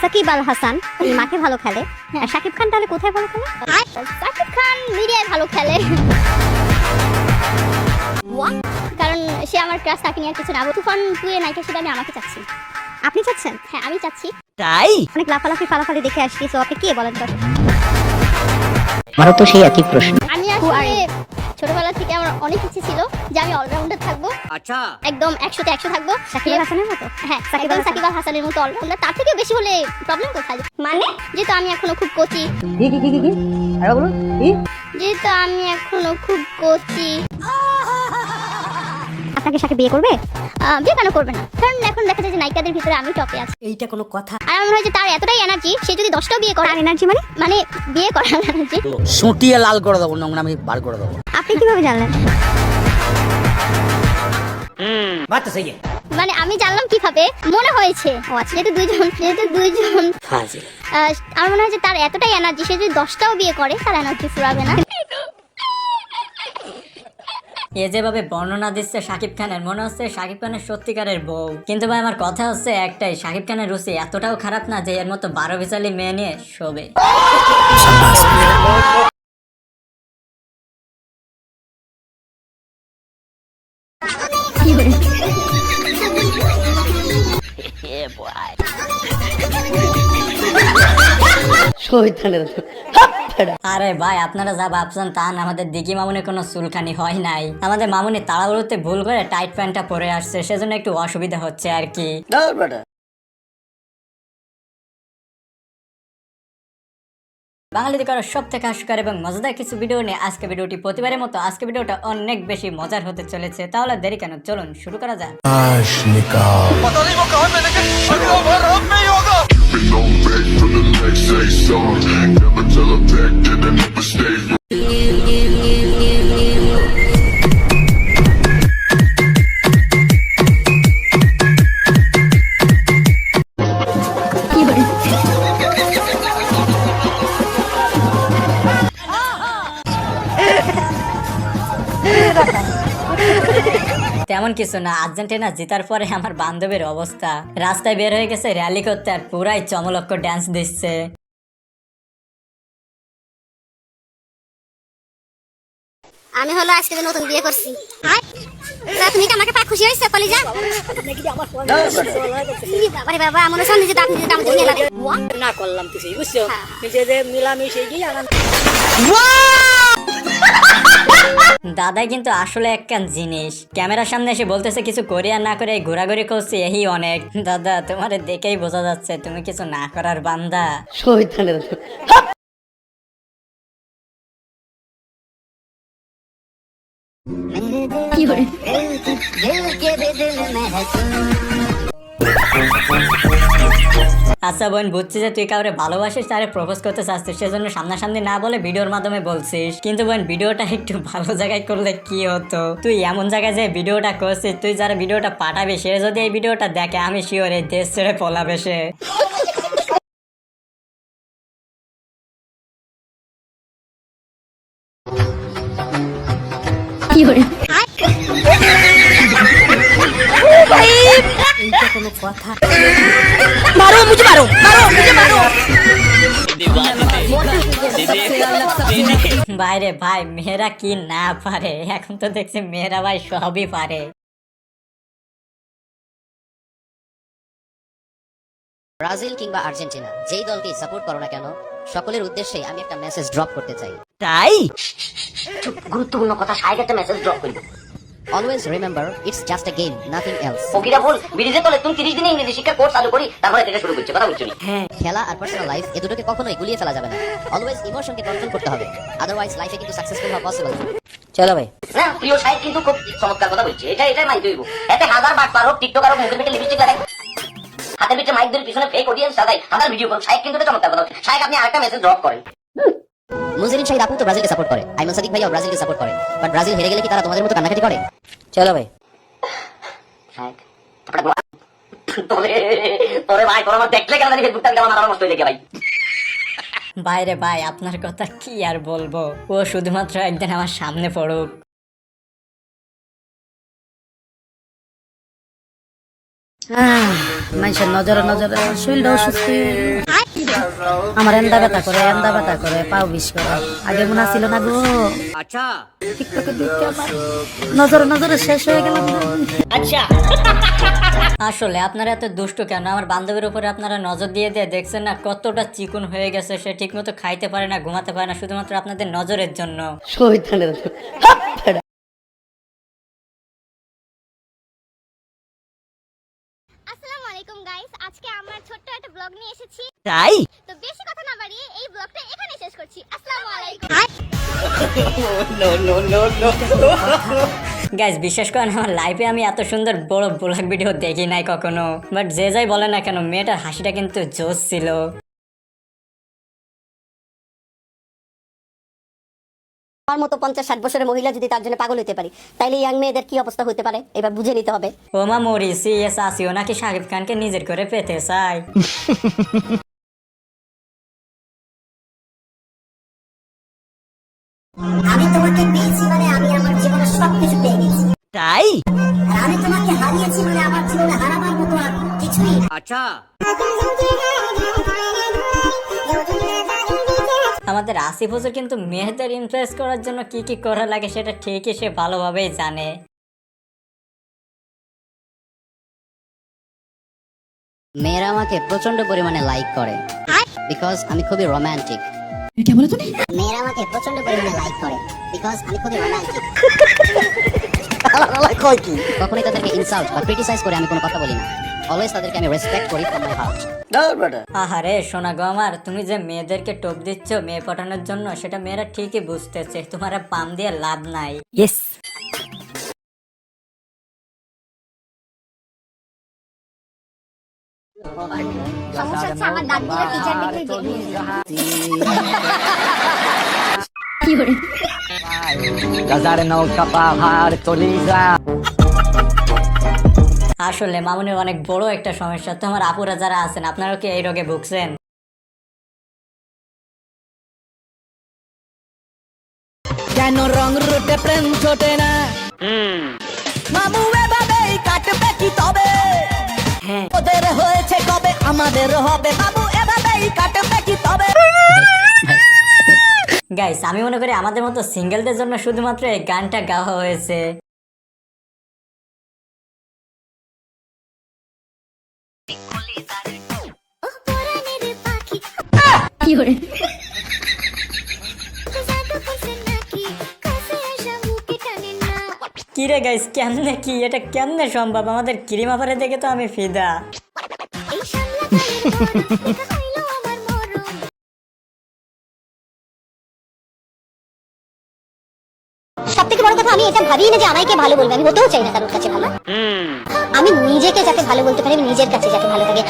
সাকিব আল হাসান এই মাঠে ভালো খেলে। আর শাকিব খান তাহলে কোথায় ভালো খেলে? সাকিব খান মিডিয়ায় ভালো খেলে। কারণ সে আমার ক্লাস তাকে নিয়ে কিছু না। তুফান তুই নায়িকা হিসেবে আমি আমাকে চাচ্ছি। আপনি চাচ্ছেন? হ্যাঁ আমি চাচ্ছি। তাই? অনেক লাফালাফি ফালাফালি দেখে আসছি। তো আপনি কে বলেন তো? আমারও তো সেই একই প্রশ্ন। আমি আসলে ছোটবেলা থেকে আমার অনেক ইচ্ছে ছিল যে আমি অলরাউন্ডার থাকব। আচ্ছা। একদম একশোতে একশো থাকব। সাকিব আল হাসানের মতো? হ্যাঁ সাকিব একদম সাকিব আল হাসানের মতো অলরাউন্ডার তার থেকে বেশি হলে প্রবলেম কোথায়? মানে যেহেতু আমি এখনও খুব কচি। কি কি কি কি কি? বলুন কি? যেহেতু আমি এখনও খুব কচি। আপনাকে সাথে বিয়ে করবে? বিয়ে কেন করবে না? কারণ এখন দেখা যায় যে নায়িকাদের ভিতরে আমি টপে আছি। এইটা কোনো কথা। আর আমার হয় যে তার এতটাই এনার্জি সে যদি দশটাও বিয়ে করে এনার্জি মানে? মানে বিয়ে করার এনার্জি সুটিয়ে লাল করে দেবো নোংরা আমি বার করে দেবো। আপনি কীভাবে জানলেন? সেই মানে আমি জানলাম কীভাবে? মনে হয়েছে। ও আচ্ছা। যেহেতু দুইজন যেহেতু দুইজন আহ, আমার মনে হয় যে তার এতটাই এনার্জি সে যদি দশটাও বিয়ে করে তার এনার্জি ফুরাবে না। এ যেভাবে বর্ণনা দিচ্ছে শাকিব খানের মনে হচ্ছে শাকিব খানের সত্যিকারের বউ কিন্তু ভাই আমার কথা হচ্ছে একটাই শাকিব খানের রুচি এতটাও খারাপ না যে এর মতো বারো বিচালি মেয়ে নিয়ে শোবে আরে ভাই আপনারা যা ভাবছেন তা না আমাদের দিঘি মামুনি কোনো চুলখানি হয় নাই। আমাদের মামুনি তাড়াহুড়োতে ভুল করে টাইট প্যান্টটা পরে আসছে সেজন্য একটু অসুবিধা হচ্ছে আর কি। বাঙালিদের করার সব থেকে হাস্যকর এবং মজাদার কিছু ভিডিও নিয়ে আজকে ভিডিওটি প্রতিবারের মতো আজকে ভিডিওটা অনেক বেশি মজার হতে চলেছে। তাহলে দেরি কেন? চলুন শুরু করা যাক। sexy song Never tell a back that I never stay. তেমন কিছু না আর্জেন্টিনা জেতার পরে আমার বান্ধবীর অবস্থা। রাস্তায় বের হয়ে গেছে র্যালি করতে আর পুরাই চমলক্ষ ড্যান্স দিচ্ছে। আমি হলো আজকে যে নতুন বিয়ে করছি। তুমি কি আমাকে পা খুশি হয়েছে কলিজা? বাবারে বাবা আমার সঙ্গে যে আপনি যে আমাকে নিয়ে লাগে না করলাম কিছু বুঝছ? যে মিলামিশে গিয়ে দাদাই কিন্তু আসলে একখান জিনিস। ক্যামেরার সামনে এসে বলতেছে কিছু করি আর না করে ঘোরাঘুরি করছি এই অনেক। দাদা তোমার দেখেই বোঝা যাচ্ছে তুমি কিছু না করার বান্দা। শহীদানের আচ্ছা বোন, বুঝছি যে তুই কাউরে ভালোবাসিস, তারে প্রপোজ করতে চাচ্ছিস সেজন্য সামনাসামনি না বলে ভিডিওর মাধ্যমে বলছিস। কিন্তু বোন, ভিডিওটা একটু ভালো জায়গায় করলে কি হতো? তুই এমন জায়গায় যে ভিডিওটা করছিস, তুই যারা ভিডিওটা পাঠাবি, সে যদি এই ভিডিওটা দেখে, আমি শিওর এই দেশ ছেড়ে পলাবে সে। বাইরে ভাই মেয়েরা কি না পারে? এখন তো দেখছি মেয়েরা ভাই সবই পারে। ব্রাজিল কিংবা আর্জেন্টিনা যেই দলকেই সাপোর্ট করো না কেন সকলের উদ্দেশ্যে আমি একটা মেসেজ ড্রপ করতে চাই। তাই? গুরুত্বপূর্ণ কথা সাইড একটা মেসেজ ড্রপ করি always remember it's just a game nothing else Fakira বল বিরিজে তলে তুমি 30 দিনে ইংরেজি শিক্ষা কোর্স চালু করি তারপরে থেকে শুরু করছে কথা বলছো নি। খেলা আর পার্সোনাল লাইফ এ দুটোকে কখনোই গুলিয়ে ফেলা যাবে না। অলওয়েজ ইমোশনকে কন্ট্রোল করতে হবে। আদারওয়াইজ লাইফে কিন্তু সাকসেসফুল হওয়া পসিবল চলো ভাই। না প্রিয় সাইড কিন্তু খুব চমৎকার কথা বলছে। এটা এটাই মাইক হইব এতে হাজার বাট পার হোক টিকটক আর মুখের পিঠে লিপস্টিক লাগাই। হাতের পিঠে মাইক ধরে পিছনে ফেক অডিয়েন্স সাজাই। হাজার ভিডিও করুন সাইড কিন্তু চমৎকার কথা বলছে। সাইড আপনি আরেকটা মেসেজ ড্রপ করেন। মুজরিন শাহিদ আপু তো ব্রাজিলকে সাপোর্ট করে। আইমান সাদিক ভাইও ব্রাজিলকে সাপোর্ট করে। বাট ব্রাজিল হেরে গেলে কি তারা তোমাদের মতো কান্নাকাটি করে? চলো ভাই। হয়ে ভাই বাইরে ভাই। আপনার কথা কি আর বলব? ও শুধুমাত্র একদিন আমার সামনে পড়ুক। মানুষের নজরে নজরে শরীরটা অসুস্থ। আমার এন্দা ব্যথা করে এন্দা ব্যথা করে পাও বিষ করে। আগে মনে ছিল না গো। আচ্ছা। টিকটকে দেখতে আমার নজরে নজরে শেষ হয়ে গেল। আসলে আপনারা এত দুষ্টু কেন? আমার বান্ধবীর উপরে আপনারা নজর দিয়ে দিয়ে দেখছেন না কতটা চিকুন হয়ে গেছে। সে ঠিকমতো খাইতে পারে না ঘুমাতে পারে না শুধুমাত্র আপনাদের নজরের জন্য। আসসালামু আলাইকুম গাইস আজকে আমরা ছোট্ট একটা ব্লগ নিয়ে এসেছি। তাই? তো বেশি কথা না বাড়িয়ে এই ব্লগটা এখানে শেষ করছি। আসসালামু আলাইকুম। গাইজ বিশ্বাস করেন আমার লাইফে আমি এত সুন্দর বড় ব্লগ ভিডিও দেখি নাই কখনো। বাট যে যাই বলে না কেন মেয়েটার হাসিটা কিন্তু জোস ছিল। আমার মতো পঞ্চাশ ষাট বছরের মহিলা যদি তার জন্য পাগল হতে পারি তাইলে ইয়াং মেয়েদের কি অবস্থা হতে পারে? এবার বুঝে নিতে হবে। ওমা মরি সিএস আসিও নাকি শাকিব খানকে নিজের করে পেতে চাই আচ্ছা। আমাদের আসিফ হুজুর কিন্তু মেয়েদের ইমপ্রেস করার জন্য কি কি করা লাগে সেটা ঠিকই সে ভালোভাবেই জানে। মেয়েরা আমাকে প্রচণ্ড পরিমাণে লাইক করে। বিকজ আমি খুবই রোমান্টিক মেয়েরা আমাকে প্রচণ্ড পরিমাণে লাইক করে। বিকজ আমি খুবই রোমান্টিক কখনোই তাদেরকে ইনসাল্ট বা ক্রিটিসাইজ করে আমি কোনো কথা বলি না। অলওয়েজ তাদেরকে আমি রেসপেক্ট করি ফ্রম মাই হার্ট আহারে সোনা গো আমার তুমি যে মেয়েদেরকে টোপ দিচ্ছ মেয়ে পটানোর জন্য সেটা মেয়েরা ঠিকই বুঝতেছে তোমার পাম দিয়ে লাভ নাই। ইয়েস সমস্যা হচ্ছে আমার দাঁতগুলো টিচার দেখলে বেরিয়ে গাজারে নৌকা পাহাড় চলি যা। আসলে মামুনের অনেক বড় একটা সমস্যা। তো আমার আপুরা যারা আছেন আপনারা কি এই রোগে ভুগছেন? কেন রং রুটে প্রেম ছোটে না? মামু এভাবেই কাটবে কি তবে? ওদের হয়েছে কবে? আমাদের হবে। মামু এভাবেই কাটবে কি তবে? গাইস আমি মনে করি আমাদের মতো সিঙ্গেলদের জন্য শুধুমাত্র এই গানটা গাওয়া হয়েছে। কি করে রে গাইস কেমনে কি? এটা কেমনে সম্ভব? আমাদের কিরিমাফারে দেখে তো আমি ফিদা। আমি এটা ভাবি না যে আমাকে ভালো বলবে। আমি হতেও চাই না কারোর কাছে ভালো আমি নিজেকে যাতে ভালো বলতে পারি আমি নিজের কাছে যাতে ভালো থাকে।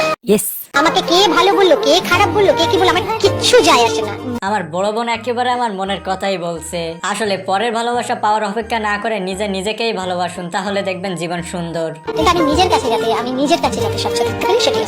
আমাকে কে ভালো বলল কে খারাপ বলল কে কি বলল আমার কিচ্ছু যায় আসে না। আমার বড় বোন একেবারে আমার মনের কথাই বলছে। আসলে পরের ভালোবাসা পাওয়ার অপেক্ষা না করে নিজে নিজেকেই ভালোবাসুন তাহলে দেখবেন জীবন সুন্দর। কিন্তু আমি নিজের কাছে যাতে আমি নিজের কাছে যাতে স্বচ্ছ থাকতে পারি সেটাই।